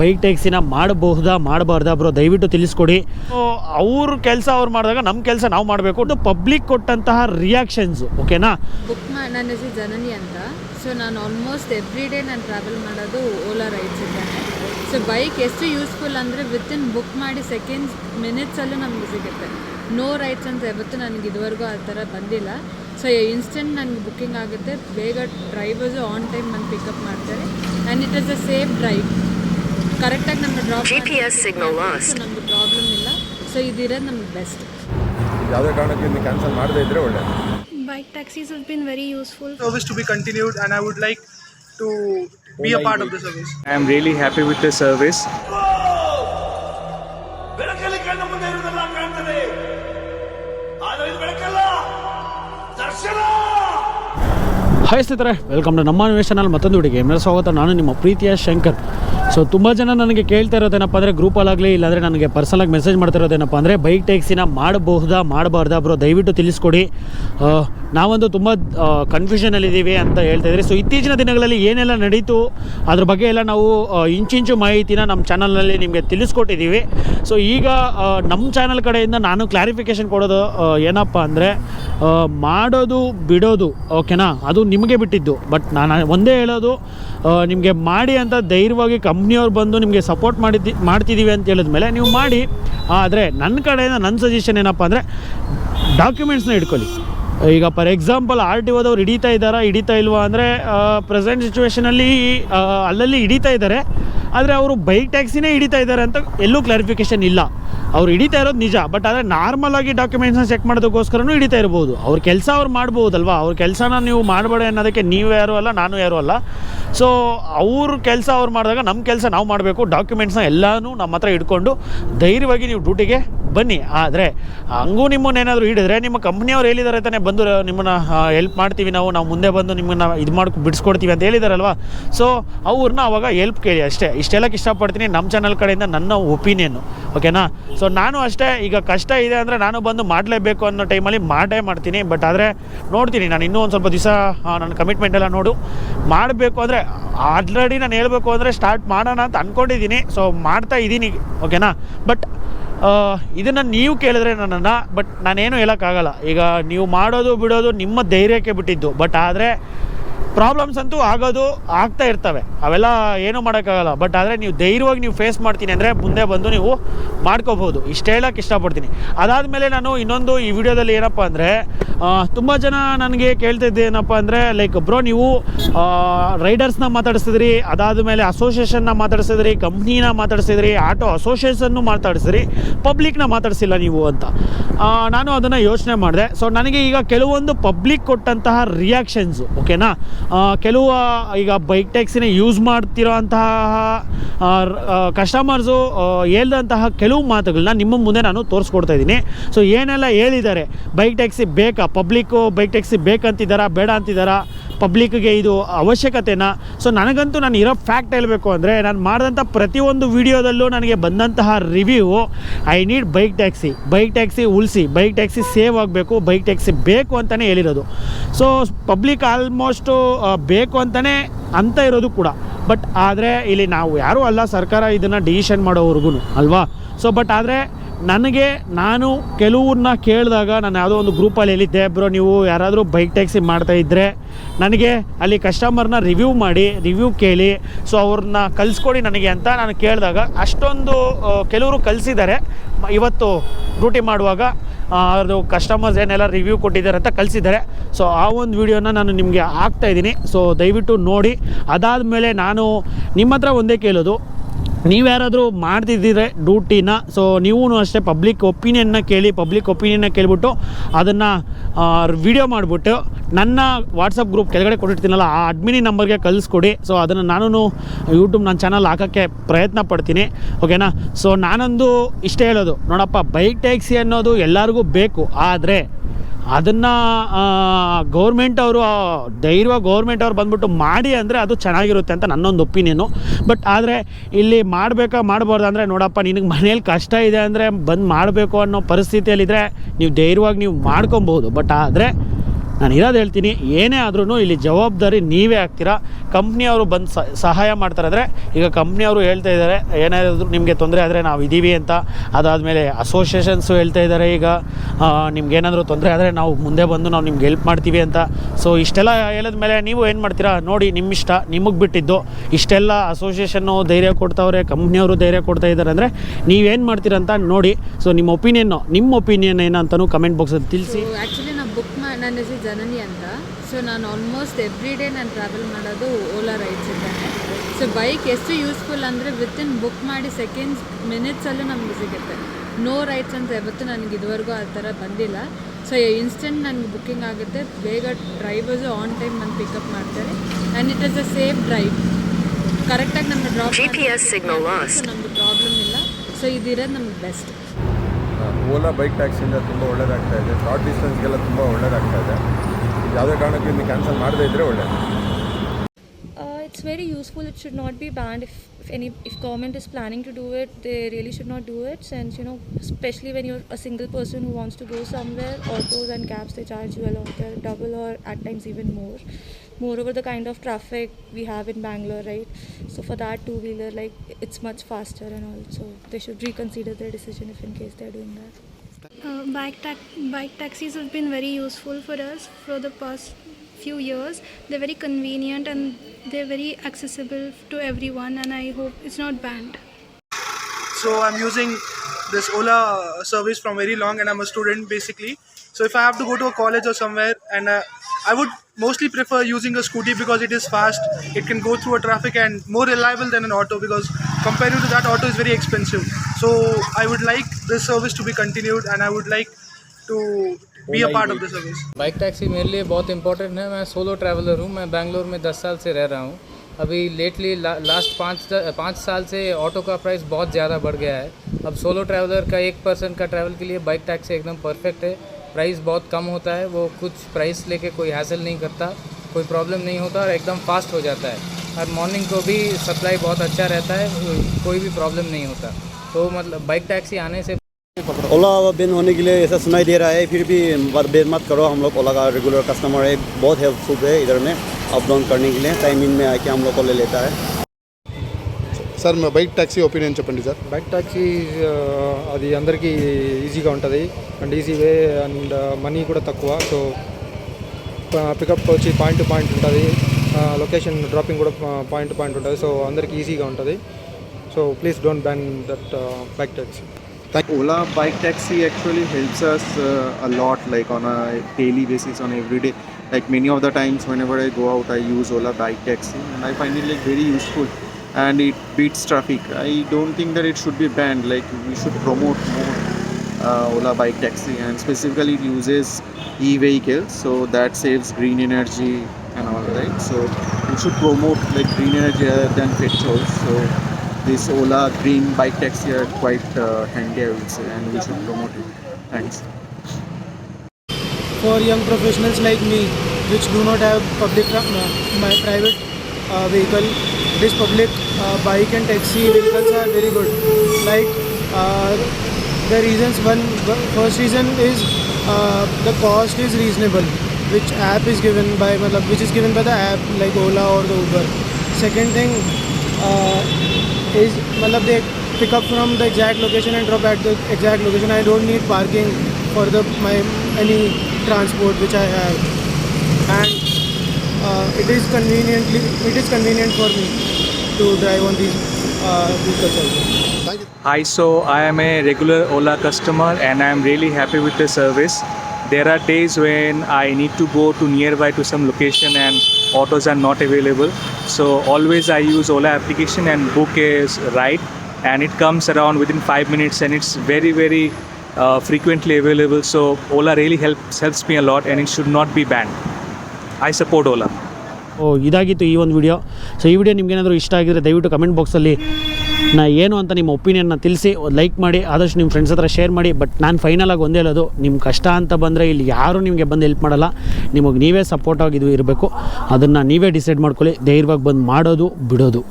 Bike ಟ್ಯಾಕ್ಸಿನ ಮಾಡಬಹುದಾ ಮಾಡಬಾರ್ದಾ bro ದಯವಿಟ್ಟು ತಿಳಿಸ್ಕೊಡಿ. ಅವ್ರ ಕೆಲಸ ಅವ್ರು ಮಾಡಿದಾಗ ನಮ್ಮ ಕೆಲಸ ನಾವು ಮಾಡಬೇಕು. ಇದು ಪಬ್ಲಿಕ್ ಕೊಟ್ಟಂತಹ ರಿಯಾಕ್ಷನ್ಸ್ ಓಕೆನಾ ಬುಕ್ ಮಾ ನನ್ನ ಹೆಸರು ಜನನಿ ಅಂತ. ಸೊ ನಾನು ಆಲ್ಮೋಸ್ಟ್ ಎವ್ರಿ ಡೇ ನಾನು ಟ್ರಾವೆಲ್ ಮಾಡೋದು ಓಲಾ ರೈಡ್ಸ್ ಇದ್ದಾನೆ ಸೊ ಬೈಕ್ ಎಷ್ಟು ಯೂಸ್ಫುಲ್ ಅಂದರೆ ವಿತಿನ್ ಬುಕ್ ಮಾಡಿ ಸೆಕೆಂಡ್ಸ್ ಮಿನಿಟ್ಸಲ್ಲೂ ನಮಗೆ ಸಿಗುತ್ತೆ. ನೋ ರೈಡ್ಸ್ ಅಂತ ಯಾವತ್ತು ನನಗೆ ಇದುವರೆಗೂ ಆ ಥರ ಬಂದಿಲ್ಲ. ಸೊ ಇನ್ಸ್ಟೆಂಟ್ ನನಗೆ ಬುಕ್ಕಿಂಗ್ ಆಗುತ್ತೆ. ಬೇಗ ಡ್ರೈವರ್ಸು ಆನ್ ಟೈಮ್ ನನ್ನ ಪಿಕಪ್ ಮಾಡ್ತಾರೆ. And it is a safe drive ಕರೆಕ್ಟಾಗಿ ನಮಗೆ ಡ್ರಾಪ್ GPS ಸಿಗ್ನಲ್ lost. ನಮಗೆ ಪ್ರಾಬ್ಲಮ್ ಇಲ್ಲ. ಸೊ ಇದಿರೋದು ನಮ್ಗೆ ಬೆಸ್ಟ್ ಯಾವುದೇ ಕಾರಣಕ್ಕೆ ನೀವು ಕ್ಯಾನ್ಸಲ್ ಮಾಡದೇ ಇದ್ರೆ ಒಳ್ಳೆಯದು Bike taxis have been very useful service to be continued and I would like to be a part of the service. I am really happy with the service. ಬೆಳಕಲ್ಲಿ ಕಣ್ಣ ಮುಂದೆ ಇರುವುದೆಲ್ಲ ಕಾಣ್ತದೆ ಆದರೆ ಇದು ಬೆಳಕಲ್ಲ ದರ್ಶನ ಹಾಯ್ ಸ್ನೇಹಿತರೆ. ವೆಲ್ಕಮ್ ಟು ನಮ್ಮ news channel ಮತ್ತೊಂದು ಹುಡುಗಿ ಮೇಲೆ ಸ್ವಾಗತ. ನಾನು ನಿಮ್ಮ ಪ್ರೀತಿಯ ಶಂಕರ್. ಸೊ ತುಂಬ ಜನ ನನಗೆ ಕೇಳ್ತಾ ಇರೋದೇನಪ್ಪ ಅಂದರೆ ಗ್ರೂಪಲ್ಲಾಗಲಿ ಇಲ್ಲಾಂದರೆ ನನಗೆ ಪರ್ಸನಲಾಗಿ ಮೆಸೇಜ್ ಮಾಡ್ತಾ ಇರೋದೇನಪ್ಪ ಅಂದರೆ ಬೈಕ್ ಟ್ಯಾಕ್ಸಿನ ಮಾಡಬಹುದಾ, ಮಾಡಬಾರ್ದಾ ಬ್ರೋ ದಯವಿಟ್ಟು ತಿಳಿಸ್ಕೊಡಿ. ನಾವೊಂದು ತುಂಬ ಕನ್ಫ್ಯೂಷನಲ್ಲಿದ್ದೀವಿ ಅಂತ ಹೇಳ್ತಾ ಇದ್ರಿ ಸೊ ಇತ್ತೀಚಿನ ದಿನಗಳಲ್ಲಿ ಏನೆಲ್ಲ ನಡೀತು, ಅದ್ರ ಬಗ್ಗೆ ಎಲ್ಲ ನಾವು ಇಂಚಿಂಚು ಮಾಹಿತಿನ ನಮ್ಮ ಚಾನಲ್ನಲ್ಲಿ ನಿಮಗೆ ತಿಳಿಸ್ಕೊಟ್ಟಿದ್ದೀವಿ ಸೊ ಈಗ ನಮ್ಮ ಚಾನಲ್ ಕಡೆಯಿಂದ ನಾನು ಕ್ಲಾರಿಫಿಕೇಷನ್ ಕೊಡೋದು ಏನಪ್ಪ ಅಂದರೆ ಮಾಡೋದು ಬಿಡೋದು ಓಕೆನಾ ಅದು ನಿಮಗೆ ಬಿಟ್ಟಿದ್ದು. ಬಟ್ ನಾನು ಒಂದೇ ಹೇಳೋದು ನಿಮಗೆ ಮಾಡಿ ಅಂತ ಧೈರ್ಯವಾಗಿ ಕಂಪ್ನಿಯವ್ರು ಬಂದು ನಿಮಗೆ ಸಪೋರ್ಟ್ ಮಾಡಿದ್ದಿ ಮಾಡ್ತಿದ್ದೀವಿ ಅಂತ ಹೇಳಿದ್ಮೇಲೆ ನೀವು ಮಾಡಿ. ಆದರೆ ನನ್ನ ಕಡೆಯಿಂದ ನನ್ನ ಸಜೆಷನ್ ಏನಪ್ಪ ಅಂದರೆ ಡಾಕ್ಯುಮೆಂಟ್ಸ್ನ ಇಟ್ಕೊಳ್ಳಿ ಈಗ ಫಾರ್ ಎಕ್ಸಾಂಪಲ್ ಆರ್ ಟಿ ಓದವ್ರು ಹಿಡಿತಾ ಇದ್ದಾರಾ, ಹಿಡಿತಾ ಇಲ್ವಾ ಅಂದರೆ ಪ್ರೆಸೆಂಟ್ ಸಿಚುವೇಷನಲ್ಲಿ ಅಲ್ಲಲ್ಲಿ ಹಿಡಿತಾ ಇದ್ದಾರೆ. ಆದರೆ ಅವರು ಬೈಕ್ ಟ್ಯಾಕ್ಸಿನೇ ಹಿಡಿತಾ ಇದ್ದಾರೆ ಅಂತ ಎಲ್ಲೂ ಕ್ಲಾರಿಫಿಕೇಷನ್ ಇಲ್ಲ. ಅವ್ರು ಹಿಡಿತಾ ಇರೋದು ನಿಜ ಬಟ್ ಆದರೆ ನಾರ್ಮಲ್ ಆಗಿ ಡಾಕ್ಯುಮೆಂಟ್ಸ್ನ ಚೆಕ್ ಮಾಡೋದಕ್ಕೋಸ್ಕರನೂ ಹಿಡಿತಾ ಇರ್ಬೋದು. ಅವ್ರ ಕೆಲಸ ಅವ್ರು ಮಾಡ್ಬೋದಲ್ವಾ? ಅವ್ರ ಕೆಲಸನ ನೀವು ಮಾಡಬೇಡ ಅನ್ನೋದಕ್ಕೆ ನೀವು ಯಾರು ಅಲ್ಲ, ನಾನು ಯಾರು ಅಲ್ಲ. ಸೊ ಅವ್ರ ಕೆಲಸ ಅವ್ರು ಮಾಡಿದಾಗ ನಮ್ಮ ಕೆಲಸ ನಾವು ಮಾಡಬೇಕು ಡಾಕ್ಯುಮೆಂಟ್ಸ್ನ ಎಲ್ಲನೂ ನಮ್ಮ ಹತ್ರ ಇಟ್ಕೊಂಡು ಧೈರ್ಯವಾಗಿ ನೀವು ಡ್ಯೂಟಿಗೆ ಬನ್ನಿ. ಆದರೆ, ಹಂಗೂ ನಿಮ್ಮನ್ನೇನಾದರೂ ಹಿಡಿದ್ರೆ ನಿಮ್ಮ ಕಂಪ್ನಿಯವ್ರು ಹೇಳಿದ್ದಾರೆ ತಾನೇ ಬಂದು, ನಿಮ್ಮನ್ನು ಹೆಲ್ಪ್ ಮಾಡ್ತೀವಿ ನಾವು ನಾವು ಮುಂದೆ ಬಂದು ನಿಮ್ಮನ್ನು ಇದು ಮಾಡ್ಕೊ, ಬಿಡಿಸ್ಕೊಡ್ತೀವಿ ಅಂತ ಹೇಳಿದಾರಲ್ವಾ? ಸೊ ಅವ್ರನ್ನ ಅವಾಗ ಹೆಲ್ಪ್ ಕೇಳಿ ಅಷ್ಟೇ. ಇಷ್ಟೆಲ್ಲಕ್ಕೆ ಇಷ್ಟಪಡ್ತೀನಿ ನಮ್ಮ ಚಾನಲ್ ಕಡೆಯಿಂದ ನನ್ನ ಒಪಿನಿಯನ್ನು ಓಕೆನಾ ಸೊ ನಾನು ಅಷ್ಟೇ, ಈಗ ಕಷ್ಟ ಇದೆ ಅಂದರೆ ನಾನು ಬಂದು ಮಾಡಲೇಬೇಕು ಅನ್ನೋ ಟೈಮಲ್ಲಿ ಮಾಡೇ ಮಾಡ್ತೀನಿ. ಬಟ್ ಆದರೆ ನೋಡ್ತೀನಿ, ನಾನು ಇನ್ನೂ ಒಂದು ಸ್ವಲ್ಪ ದಿವಸ ನನ್ನ ಕಮಿಟ್ಮೆಂಟ್ ಎಲ್ಲ ನೋಡು. ಮಾಡಬೇಕು ಅಂದರೆ ಆಲ್ರೆಡಿ ನಾನು ಹೇಳಬೇಕು ಅಂದರೆ ಸ್ಟಾರ್ಟ್ ಮಾಡೋಣ ಅಂತ ಅಂದ್ಕೊಂಡಿದ್ದೀನಿ ಸೊ ಮಾಡ್ತಾ ಇದ್ದೀನಿ ಓಕೆನಾ ಬಟ್ ಇದನ್ನು ನೀವು ಕೇಳಿದ್ರೆ ನನ್ನನ್ನು ಬಟ್ ನಾನೇನು ಹೇಳೋಕ್ಕಾಗಲ್ಲ. ಈಗ ನೀವು ಮಾಡೋದು ಬಿಡೋದು ನಿಮ್ಮ ಧೈರ್ಯಕ್ಕೆ ಬಿಟ್ಟಿದ್ದು. ಬಟ್ ಆದರೆ ಪ್ರಾಬ್ಲಮ್ಸ್ ಅಂತೂ ಆಗೋದು ಆಗ್ತಾ ಇರ್ತವೆ. ಅವೆಲ್ಲ ಏನೂ ಮಾಡೋಕ್ಕಾಗಲ್ಲ. ಬಟ್ ಆದರೆ ನೀವು ಧೈರ್ಯವಾಗಿ ನೀವು ಫೇಸ್ ಮಾಡ್ತೀನಿ ಅಂದರೆ ಮುಂದೆ ಬಂದು ನೀವು ಮಾಡ್ಕೋಬೋದು ಇಷ್ಟು ಹೇಳೋಕ್ಕೆ ಇಷ್ಟಪಡ್ತೀನಿ. ಅದಾದಮೇಲೆ ನಾನು ಇನ್ನೊಂದು ಈ ವಿಡಿಯೋದಲ್ಲಿ ಏನಪ್ಪ ಅಂದರೆ ತುಂಬ ಜನ ನನಗೆ ಕೇಳ್ತಿದ್ದೆ ಏನಪ್ಪ ಅಂದರೆ ಲೈಕ್ ಬ್ರೋ ನೀವು ರೈಡರ್ಸ್ನ ಮಾತಾಡಿಸಿದ್ರಿ, ಅದಾದಮೇಲೆ ಅಸೋಸಿಯೇಷನ್ನ ಮಾತಾಡಿಸಿದ್ರಿ ಕಂಪ್ನಿನ ಮಾತಾಡಿಸಿದ್ರಿ ಆಟೋ ಅಸೋಸಿಯೇಷನ್ನು ಮಾತಾಡಿಸಿದ್ರಿ ಪಬ್ಲಿಕ್ನ ಮಾತಾಡಿಸಿಲ್ಲ ನೀವು ಅಂತ. ನಾನು ಅದನ್ನು ಯೋಚನೆ ಮಾಡಿದೆ. ಸೊ ನನಗೆ ಈಗ ಕೆಲವೊಂದು ಪಬ್ಲಿಕ್ ಕೊಟ್ಟಂತಹ ರಿಯಾಕ್ಷನ್ಸು ಓಕೆನಾ ಕೆಲವು ಈಗ ಬೈಕ್ ಟ್ಯಾಕ್ಸಿನ ಯೂಸ್ ಮಾಡ್ತಿರೋ ಅಂತಹ ಕಸ್ಟಮರ್ಸು ಹೇಳ್ದಂತಹ ಕೆಲವು ಮಾತುಗಳನ್ನ ನಿಮ್ಮ ಮುಂದೆ ನಾನು ತೋರಿಸ್ಕೊಡ್ತಾ ಇದ್ದೀನಿ. ಸೊ ಏನೆಲ್ಲ ಹೇಳಿದ್ದಾರೆ? ಬೈಕ್ ಟ್ಯಾಕ್ಸಿ ಬೇಕಾ? ಪಬ್ಲಿಕ್ಕು ಬೈಕ್ ಟ್ಯಾಕ್ಸಿ ಬೇಕಂತಿದ್ದಾರಾ? ಬೇಡ ಅಂತಿದ್ದಾರಾ? ಪಬ್ಲಿಕ್ಗೆ ಇದು ಅವಶ್ಯಕತೆನಾ? ಸೊ ನನಗಂತೂ ನಾನು ಇರೋ ಫ್ಯಾಕ್ಟ್ ಹೇಳಬೇಕು ಅಂದರೆ, ನಾನು ಮಾಡಿದಂಥ ಪ್ರತಿಯೊಂದು ವಿಡಿಯೋದಲ್ಲೂ ನನಗೆ ಬಂದಂತಹ review I need bike taxi bike taxi ಉಳಿಸಿ ಬೈಕ್ ಟ್ಯಾಕ್ಸಿ ಸೇವ್ ಆಗಬೇಕು ಬೈಕ್ ಟ್ಯಾಕ್ಸಿ ಬೇಕು ಅಂತಲೇ ಹೇಳಿರೋದು. ಸೊ ಪಬ್ಲಿಕ್ ಆಲ್ಮೋಸ್ಟು ಬೇಕು ಅಂತಲೇ ಅಂತ ಇರೋದು ಕೂಡ. ಬಟ್ ಆದರೆ ಇಲ್ಲಿ ನಾವು ಯಾರೂ ಅಲ್ಲ, ಸರ್ಕಾರ ಇದನ್ನು ಡಿಸಿಷನ್ ಮಾಡೋವರೆಗೂ ಅಲ್ವಾ? ಸೊ ಬಟ್ ಆದರೆ ನನಗೆ, ನಾನು ಕೆಲವ್ರನ್ನ ಕೇಳಿದಾಗ ನಾನು ಯಾವುದೋ ಒಂದು ಗ್ರೂಪಲ್ಲಿ ಹೇಳಿದ್ದೆ, ಬ್ರೋ, ನೀವು ಯಾರಾದರೂ ಬೈಕ್ ಟ್ಯಾಕ್ಸಿ ಮಾಡ್ತಾ ಇದ್ದರೆ ನನಗೆ ಅಲ್ಲಿ ಕಸ್ಟಮರ್ನ ರಿವ್ಯೂ ಮಾಡಿ ರಿವ್ಯೂ ಕೇಳಿ ಸೊ ಅವ್ರನ್ನ ಕಲಿಸ್ಕೊಡಿ ನನಗೆ ಅಂತ ನಾನು ಕೇಳಿದಾಗ ಅಷ್ಟೊಂದು ಕೆಲವರು ಕಲಿಸಿದ್ದಾರೆ. ಇವತ್ತು ಡ್ಯೂಟಿ ಮಾಡುವಾಗ ಅದು ಕಸ್ಟಮರ್ಸ್ ಏನೆಲ್ಲ ರಿವ್ಯೂ ಕೊಟ್ಟಿದ್ದಾರೆ ಅಂತ ಕಲಿಸಿದ್ದಾರೆ. ಸೊ ಆ ಒಂದು ವಿಡಿಯೋನ ನಾನು ನಿಮಗೆ ಹಾಕ್ತಾಯಿದ್ದೀನಿ ಸೊ ದಯವಿಟ್ಟು ನೋಡಿ. ಅದಾದ ಮೇಲೆ ನಾನು ನಿಮ್ಮ ಹತ್ರ ಒಂದೇ ಕೇಳೋದು. ನೀವು ಯಾರಾದರೂ ಮಾಡ್ತಿದ್ದೀರೆ ಡ್ಯೂಟಿನ ಸೊ ನೀವೂ ಅಷ್ಟೇ ಪಬ್ಲಿಕ್ ಒಪಿನಿಯನ್ನ ಕೇಳಿ ಪಬ್ಲಿಕ್ ಒಪಿನಿಯನ್ನ ಕೇಳಿಬಿಟ್ಟು ಅದನ್ನು ವಿಡಿಯೋ ಮಾಡಿಬಿಟ್ಟು ನನ್ನ ವಾಟ್ಸಪ್ ಗ್ರೂಪ್ ಕೆಳಗಡೆ ಕೊಟ್ಟಿರ್ತೀನಲ್ಲ, ಆ ಅಡ್ಮಿನಿ ನಂಬರ್ಗೆ ಕಳಿಸ್ಕೊಡಿ. ಸೊ ಅದನ್ನು ನಾನು ಯೂಟ್ಯೂಬ್ ನನ್ನ ಚಾನಲ್ ಹಾಕೋಕ್ಕೆ ಪ್ರಯತ್ನ ಪಡ್ತೀನಿ. ಓಕೆನಾ ಸೊ ನಾನೊಂದು ಇಷ್ಟೇ ಹೇಳೋದು. ನೋಡಪ್ಪ ಬೈಕ್ ಟ್ಯಾಕ್ಸಿ ಅನ್ನೋದು ಎಲ್ಲರಿಗೂ ಬೇಕು. ಆದರೆ ಅದನ್ನು ಗೌರ್ಮೆಂಟ್ ಅವರು ಧೈರ್ಯವಾಗಿ ಗೌರ್ಮೆಂಟ್ ಅವ್ರು ಬಂದ್ಬಿಟ್ಟು ಮಾಡಿ ಅಂದರೆ ಅದು ಚೆನ್ನಾಗಿರುತ್ತೆ ಅಂತ ನನ್ನೊಂದು ಒಪಿನಿಯನು ಬಟ್ ಆದರೆ ಇಲ್ಲಿ ಮಾಡಬೇಕಾ ಮಾಡಬಾರ್ದು ಅಂದರೆ ನೋಡಪ್ಪ, ನಿನಗೆ ಮನೇಲಿ ಕಷ್ಟ ಇದೆ ಅಂದರೆ ಬಂದು ಮಾಡಬೇಕು ಅನ್ನೋ ಪರಿಸ್ಥಿತಿಯಲ್ಲಿದ್ದರೆ ನೀವು ಧೈರ್ಯವಾಗಿ ನೀವು ಮಾಡ್ಕೊಬೋದು ಬಟ್ ಆದರೆ ನಾನು ಇರೋದು ಹೇಳ್ತೀನಿ, ಏನೇ ಆದ್ರೂ ಇಲ್ಲಿ ಜವಾಬ್ದಾರಿ ನೀವೇ ಆಗ್ತೀರಾ? ಕಂಪ್ನಿಯವರು ಬಂದು ಸಹಾಯ ಮಾಡ್ತಾರೆ ಅಂದರೆ ಈಗ ಕಂಪ್ನಿಯವರು ಹೇಳ್ತಾ ಇದ್ದಾರೆ, ಏನಾದರೂ ನಿಮಗೆ ತೊಂದರೆ ಆದರೆ ನಾವು ಇದ್ದೀವಿ ಅಂತ. ಅದಾದಮೇಲೆ ಅಸೋಸಿಯೇಷನ್ಸು ಹೇಳ್ತಾ ಇದ್ದಾರೆ ಈಗ. ನಿಮ್ಗೇನಾದರೂ ತೊಂದರೆ ಆದರೆ ನಾವು ಮುಂದೆ ಬಂದು ನಾವು ನಿಮ್ಗೆ ಹೆಲ್ಪ್ ಮಾಡ್ತೀವಿ ಅಂತ. ಸೊ ಇಷ್ಟೆಲ್ಲ ಹೇಳಿದ ಮೇಲೆ ನೀವು ಏನು ಮಾಡ್ತೀರಾ? ನೋಡಿ ನಿಮ್ಮ ಇಷ್ಟ, ನಿಮಗೆ ಬಿಟ್ಟಿದ್ದು. ಇಷ್ಟೆಲ್ಲ ಅಸೋಸಿಯೇಷನ್ನು ಧೈರ್ಯ ಕೊಡ್ತಾವ್ರೆ, ಕಂಪ್ನಿಯವರು ಧೈರ್ಯ ಕೊಡ್ತಾ ಇದ್ದಾರೆ ಅಂದರೆ ನೀವೇನು ಮಾಡ್ತೀರಾ ಅಂತ ನೋಡಿ. ಸೊ ನಿಮ್ಮ ಒಪಿನಿಯನ್ನು ನಿಮ್ಮ ಒಪಿನಿಯನ್ ಏನಂತನೂ ಕಮೆಂಟ್ ಬಾಕ್ಸಲ್ಲಿ ತಿಳಿಸಿ. ನನ್ನ ಹೆಸರು ಜನನಿ ಅಂತ. ಸೊ ನಾನು ಆಲ್ಮೋಸ್ಟ್ ಎವ್ರಿ ಡೇ ನಾನು ಟ್ರಾವೆಲ್ ಮಾಡೋದು ಓಲಾ ರೈಡ್ಸ್ ಇದ್ದಾನೆ ಸೊ ಬೈಕ್ ಎಷ್ಟು ಯೂಸ್ಫುಲ್ ಅಂದರೆ ವಿತಿನ್ ಬುಕ್ ಮಾಡಿ ಸೆಕೆಂಡ್ಸ್ ಮಿನಿಟ್ಸಲ್ಲೂ ನಮಗೆ ಸಿಗುತ್ತೆ. ನೋ ರೈಡ್ಸ್ ಅಂತ ಯಾವತ್ತೂ ನನಗೆ ಇದುವರೆಗೂ ಆ ಥರ ಬಂದಿಲ್ಲ. ಸೊ ಇನ್ಸ್ಟೆಂಟ್ ನನಗೆ ಬುಕ್ಕಿಂಗ್ ಆಗುತ್ತೆ. ಬೇಗ ಡ್ರೈವರ್ಸು ಆನ್ ಟೈಮ್ ನಾನು ಪಿಕಪ್ ಮಾಡ್ತಾರೆ. And it is a safe drive ಕರೆಕ್ಟಾಗಿ ನಮ್ಮ ಡ್ರಾಪ್ ಸೊ ನಮಗೆ ಪ್ರಾಬ್ಲಮ್ ಇಲ್ಲ. ಸೊ ಇದಿರೋದು ನಮ್ಗೆ ಬೆಸ್ಟ್ ಓಲಾ ಬೈಕ್ ಟ್ಯಾಕ್ಸಿಯಿಂದ ತುಂಬ ಒಳ್ಳೇದಾಗ್ತಾ ಇದೆ ಶಾರ್ಟ್ ಡಿಸ್ಟೆನ್ಸ್ಗೆಲ್ಲ ತುಂಬ ಒಳ್ಳೇದಾಗ್ತಾ ಇದೆ ಯಾವುದೇ ಕಾರಣಕ್ಕೂ ಇನ್ನು ಕ್ಯಾನ್ಸಲ್ ಮಾಡದೇ ಇದ್ದರೆ ಒಳ್ಳೆಯದು Uh, very useful. It should not be banned. If, if any if government is planning to do it, they really should not do it. Since you know, especially when you're a single person who wants to go somewhere, autos and cabs they charge you a lot. They're double or at times even more. Moreover, the kind of traffic we have in Bangalore, right? So for that two wheeler, like it's much faster and also they should reconsider their decision if in case they're doing that. Uh, bike, tac- bike taxis have been very useful for us for the past few years. They're very convenient and they're very accessible to everyone, and I hope it's not banned. So I'm using this Ola service from very long, and I'm a student basically. So if I have to go to a college or somewhere, and uh, I would mostly prefer using a scooty because it is fast, it can go through a traffic, and more reliable than an auto because comparing to that, auto is very expensive. So I would like this service to be continued, and I would like to be a part of the service. Bike taxi मेरे लिए बहुत important है मैं solo traveller हूँ मैं बैंगलोर में दस साल से रह रहा हूँ अभी लेटली लास्ट पाँच पाँच साल से ऑटो का प्राइस बहुत ज़्यादा बढ़ गया है अब सोलो ट्रैवलर का एक पर्सन का ट्रैवल के लिए बाइक टैक्सी एकदम परफेक्ट है प्राइस बहुत कम होता है, वो कुछ प्राइस लेके कोई हासिल नहीं करता, कोई प्रॉब्लम नहीं होता और एकदम फास्ट हो जाता है। और मॉर्निंग को भी सप्लाई बहुत अच्छा रहता है, कोई भी प्रॉब्लम नहीं होता। तो मतलब बाइक टैक्सी आने से ओला बैन होने के लिए ऐसा सुनाई दे रहा है, फिर भी बैन मत करो, हम लोग ओला का रेगुलर कस्टमर है, बहुत हेल्पफुल है इधर में अप डाउन करने के लिए टाइमिंग में आके हम लोग को ले लेता है। సార్ మా బైక్ ట్యాక్సీ ఒపీనియన్ చెప్పండి సార్. బైక్ ట్యాక్సీ అది అందరికీ ఈజీగా ఉంటుంది. And easy way and money కూడా తక్కువ. సో పికప్ వచ్చి పాయింట్ టు పాయింట్ ఉంటుంది. లొకేషన్ డ్రాపింగ్ కూడా పాయింట్ టు పాయింట్ ఉంటుంది. సో అందరికీ ఈజీగా ఉంటుంది. So please don't ban that bike taxi Ola bike taxi actually helps us a lot like on daily basis on every day like many of the times whenever I go out I use Ola bike taxi and I find it like very useful and it beats traffic. I don't think that it should be banned. Like we should promote more uh, Ola bike taxi, and specifically it uses e-vehicles, so that saves green energy and all right. So we should promote like green energy rather than petrol. So this Ola green bike taxi are quite uh, handy, I would say, and we should promote it. Thanks. for young professionals like me which do not have public tra- my private uh, vehicle this public uh, bike and taxi vehicles are very good. Like uh, the reasons one first reason is uh, the cost is reasonable which app is given by which is given by the app like ola or the uber. Second thing uh, is they pick up from the exact location and drop at the exact location. I don't need parking for the my any transport which I have. And it is conveniently it is convenient for me to drive on these uh, vehicles also. Hi, so I am a regular Ola customer and I am really happy with the service. There are days when I need to go to nearby to some location and autos are not available. So always I use Ola application and book a ride and it comes around within 5 minutes and it's very very uh, frequently available. So Ola really helps helps me a lot and it should not be banned. I support Ola. ಓ, ಇದಾಗಿತ್ತು ಈ ಒಂದು video so ಈ video ನಿಮ್ಗೇನಾದರೂ ಇಷ್ಟ ಆಗಿದ್ರೆ ದಯವಿಟ್ಟು comment ಬಾಕ್ಸಲ್ಲಿ ನಾ ಏನು ಅಂತ ನಿಮ್ಮ ಒಪಿನಿಯನ್ನ ತಿಳಿಸಿ ಲೈಕ್ ಮಾಡಿ, ಆದಷ್ಟು ನಿಮ್ಮ ಫ್ರೆಂಡ್ಸ್ ಹತ್ರ ಶೇರ್ ಮಾಡಿ. ಬಟ್ ನಾನು ಫೈನಲಾಗಿ ಒಂದೇ ಹೇಳೋದು ನಿಮ್ಮ ಕಷ್ಟ ಅಂತ ಬಂದರೆ ಇಲ್ಲಿ ಯಾರೂ ನಿಮಗೆ ಬಂದು ಹೆಲ್ಪ್ ಮಾಡಲ್ಲ. ನಿಮಗೆ ನೀವೇ ಸಪೋರ್ಟ್ ಆಗಿದ್ದು ಇರಬೇಕು. ಅದನ್ನು ನೀವೇ ಡಿಸೈಡ್ ಮಾಡ್ಕೊಳ್ಳಿ. ಧೈರ್ಯವಾಗಿ ಬಂದು ಮಾಡೋದು, ಬಿಡೋದು.